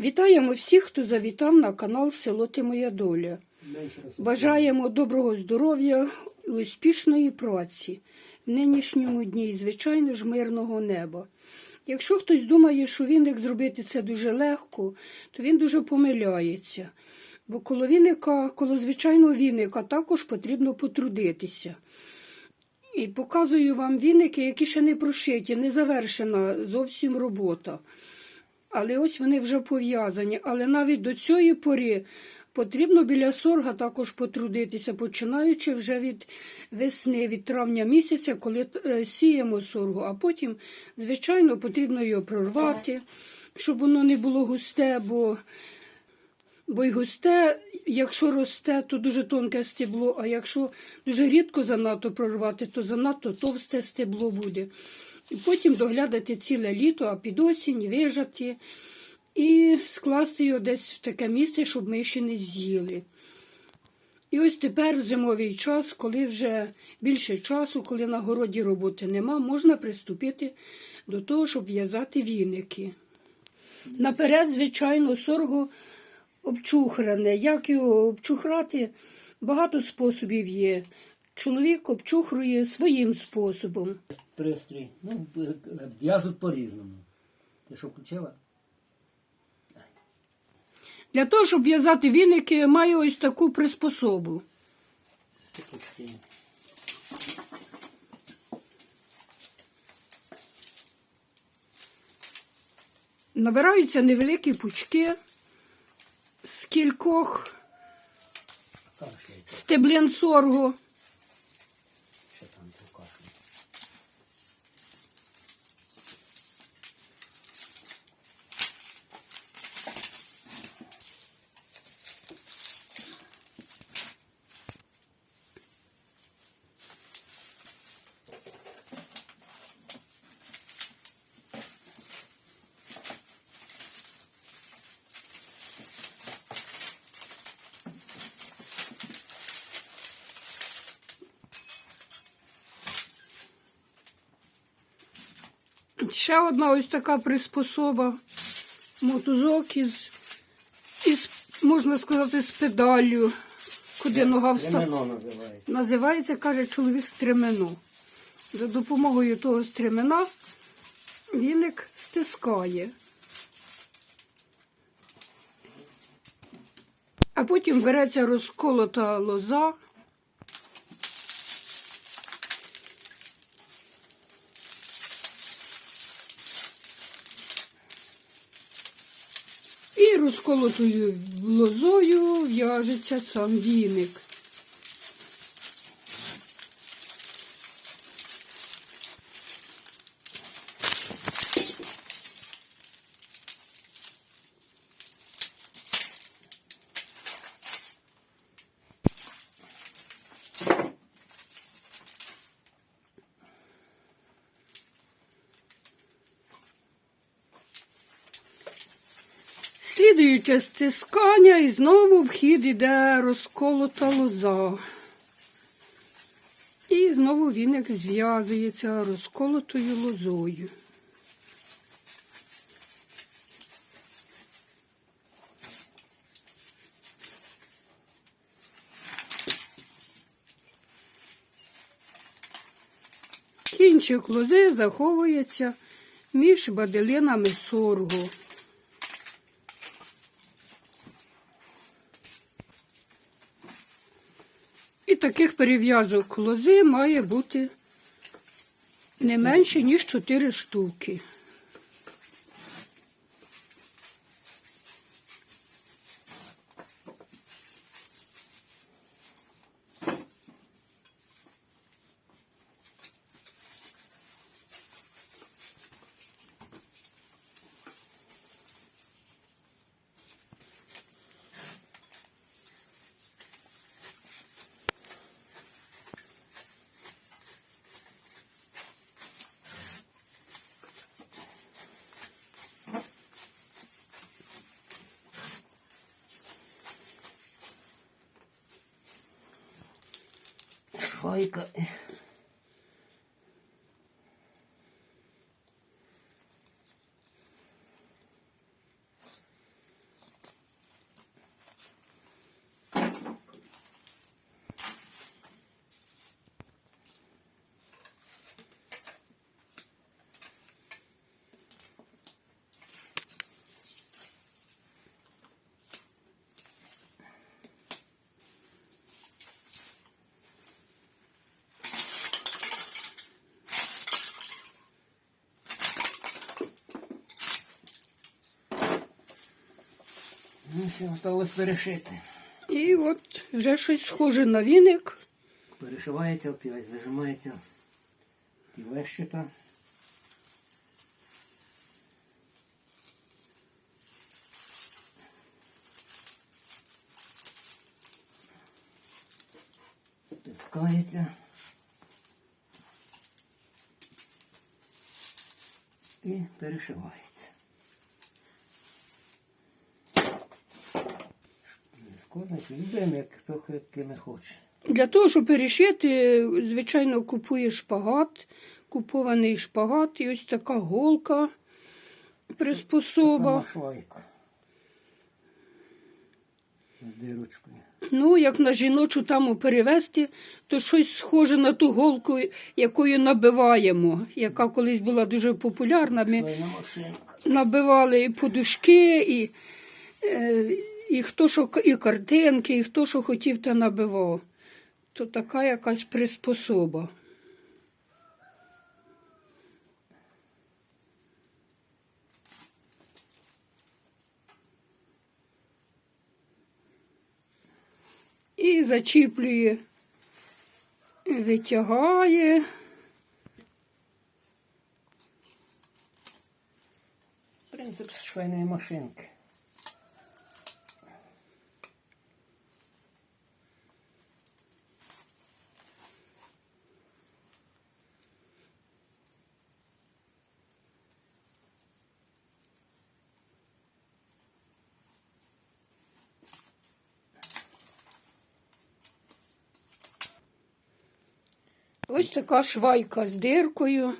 Вітаємо всіх, хто завітав на канал Село Ти Моя Доля. Бажаємо доброго здоров'я і успішної праці в нинішньому дні і, звичайно ж, мирного неба. Якщо хтось думає, що віник зробити це дуже легко, то він дуже помиляється. Бо коло віника, коло звичайного віника також потрібно потрудитися. І показую вам віники, які ще не прошиті, не завершена зовсім робота. Але ось вони вже пов'язані. Але навіть до цієї пори потрібно біля сорга також потрудитися, починаючи вже від весни, від травня місяця, коли е, сіємо соргу, а потім, звичайно, потрібно його прорвати, щоб воно не було густе, бо, бо й густе, якщо росте, то дуже тонке стебло, а якщо дуже рідко занадто прорвати, то занадто товсте стебло буде. І потім доглядати ціле літо, а під осінь вижати і скласти його десь в таке місце, щоб ми ще не з'їли. І ось тепер в зимовий час, коли вже більше часу, коли на городі роботи нема, можна приступити до того, щоб в'язати віники. Наперед, звичайно, сорго обчухране. Як його обчухрати? Багато способів є. Чоловік обчухрує своїм способом. Пристрій. Ну, в'яжуть по-різному. Ти що включила? Для того, щоб в'язати віники, маю ось таку приспособу. Набираються невеликі пучки з кількох стеблин соргу. що там ти кашляй. Ще одна ось така приспособа. Мотузок із, із можна сказати, з педаллю, куди нога. Ремено називається. Називається, каже чоловік, стремено. За допомогою того стремена віник стискає. А потім береться розколота лоза. І розколотою лозою в'яжеться сам віник. Слідуюче стискання і знову в хід іде розколота лоза. І знову віник зв'язується розколотою лозою. Кінчик лози заховується між баделинами соргу. Таких перев'язок лози має бути не менше, ніж 4 штуки. 掏一个 осталось перешити. І от вже щось схоже на віник. Перешивається опять, зажимається півещита. Тискається. І перешивається. Складність любимо, як хто якими хоче. Для того, щоб перешити, звичайно, купуєш шпагат, купований шпагат, і ось така голка, приспособа. Сама швайка. З дирочкою. Ну, як на жіночу таму перевести, то щось схоже на ту голку, якою набиваємо, яка колись була дуже популярна. Ми набивали і подушки, і, е, і хто що, і картинки, і хто що хотів, те набивав. То така якась приспособа. І зачіплює, витягає. Принцип швейної машинки. Ось така швайка з диркою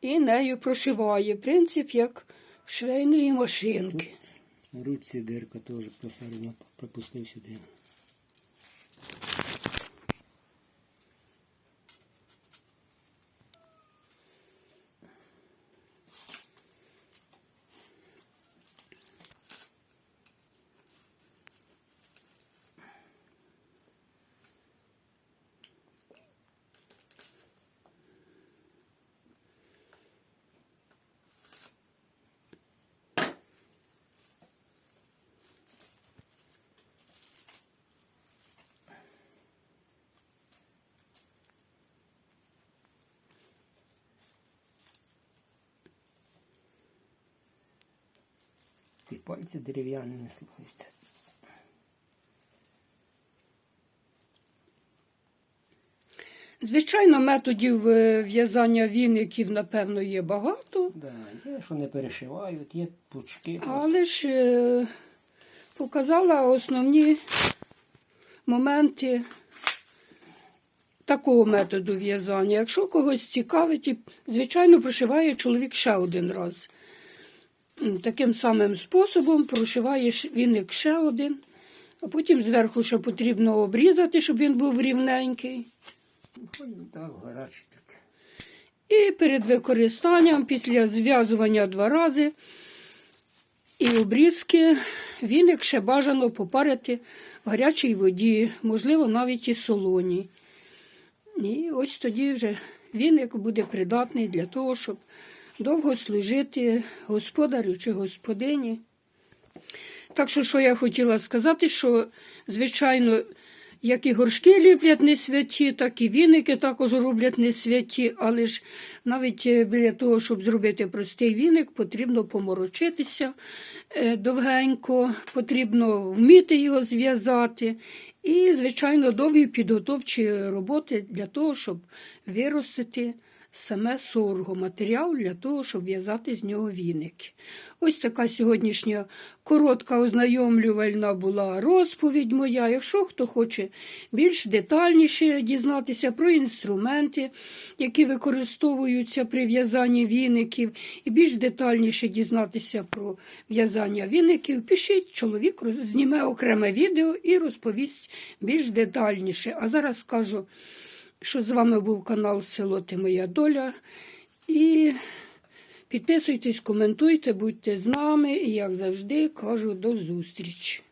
і нею прошиває. Принцип як швейної машинки. Руці дирка теж пропустив сюди. Ті пальці дерев'яні не слухаються. Звичайно, методів е, в'язання віників, напевно, є багато, Да, є, що не перешивають, є пучки. але ж е, показала основні моменти такого методу в'язання. Якщо когось цікавить, звичайно, прошиває чоловік ще один раз. Таким самим способом прошиваєш віник ще один, а потім зверху ще потрібно обрізати, щоб він був рівненький. І перед використанням, після зв'язування два рази і обрізки, віник ще бажано попарити в гарячій воді, можливо, навіть і солоній. І ось тоді вже віник буде придатний для того, щоб довго служити господарю чи господині. Так що, що я хотіла сказати, що, звичайно, як і горшки ліплять не святі, так і віники також роблять не святі, але ж навіть е, біля того, щоб зробити простий віник, потрібно поморочитися е, довгенько, потрібно вміти його зв'язати. І, звичайно, довгі підготовчі роботи для того, щоб виростити саме сорго, матеріал для того, щоб в'язати з нього віники. Ось така сьогоднішня коротка ознайомлювальна була розповідь моя. Якщо хто хоче більш детальніше дізнатися про інструменти, які використовуються при в'язанні віників, і більш детальніше дізнатися про в'язання віників, пишіть, чоловік зніме окреме відео і розповість більш детальніше. А зараз скажу що з вами був канал Село Ти Моя Доля. І підписуйтесь, коментуйте, будьте з нами. І як завжди кажу, до зустрічі.